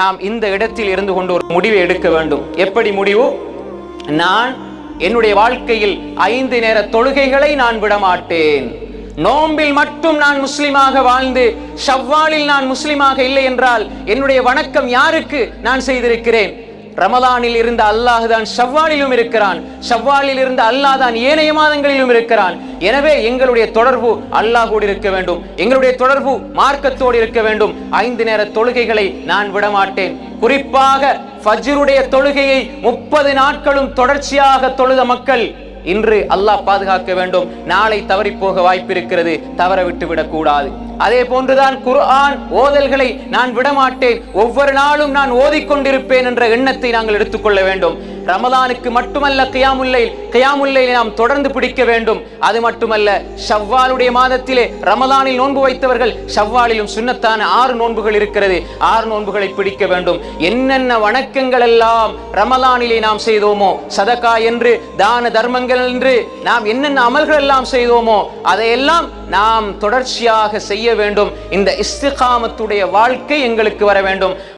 நாம் இந்த இடத்தில் இருந்து கொண்டு ஒரு முடிவை எடுக்க வேண்டும். எப்படி முடிவு? நான் என்னுடைய வாழ்க்கையில் ஐந்து நேர தொழுகைகளை நான் விடமாட்டேன். நோம்பில் மட்டும் நான் முஸ்லிமாக வாழ்ந்து ஷவ்வாலில் நான் முஸ்லிமாக இல்லை என்றால் என்னுடைய வணக்கம் யாருக்கு நான் செய்திருக்கிறேன்? ரமலானில் இருந்த அல்லாஹ் தான் ஷவ்வாலிலும் இருக்கிறான். ஷவ்வாலில் இருந்த அல்லாஹ் தான் ஏனைய மாதங்களிலும் இருக்கிறான். எனவே எங்களுடைய தொடர்பு அல்லாஹோடு இருக்க வேண்டும். எங்களுடைய தொடர்பு மார்க்கத்தோடு இருக்க வேண்டும். ஐந்து நேர தொழுகைகளை நான் விடமாட்டேன். குறிப்பாக ஃபஜ்ருடைய தொழுகையை முப்பது நாட்களும் தொடர்ச்சியாக தொழுத மக்கள் இன்று அல்லாஹ் பாதுகாக்க வேண்டும். நாளை தவறி போக வாய்ப்பிருக்கிறது. தவற விட்டு விடக்கூடாது அதே போன்றுதான் குர்ஆன் ஓதல்களை நான் விடமாட்டேன். ஒவ்வொரு நாளும் நான் ஓதிக்கொண்டிருப்பேன் என்ற எண்ணத்தை நாங்கள் எடுத்துக்கொள்ள வேண்டும். ரமலானுக்கு மட்டுமல்ல கியாமுல்லை கியாமுல்லை நாம் தொடர்ந்து பிடிக்க வேண்டும். அது மட்டுமல்ல ஷவ்வாலுடைய மாதத்திலே ரமலானில் நோன்பு வைத்தவர்கள் ஷவ்வாலிலும் சுண்ணத்தான ஆறு நோன்புகள் இருக்கிறது. ஆறு நோன்புகளை பிடிக்க வேண்டும். என்னென்ன வணக்கங்கள் எல்லாம் ரமலானிலே நாம் செய்தோமோ சதகா என்று தான தர்மங்கள் என்று நாம் என்னென்ன அமல்கள் எல்லாம் செய்தோமோ அதையெல்லாம் நாம் தொடர்ச்சியாக செய்ய வேண்டும். இந்த இஸ்திகாமத்துடைய வாழ்க்கை எங்களுக்கு வர வேண்டும்.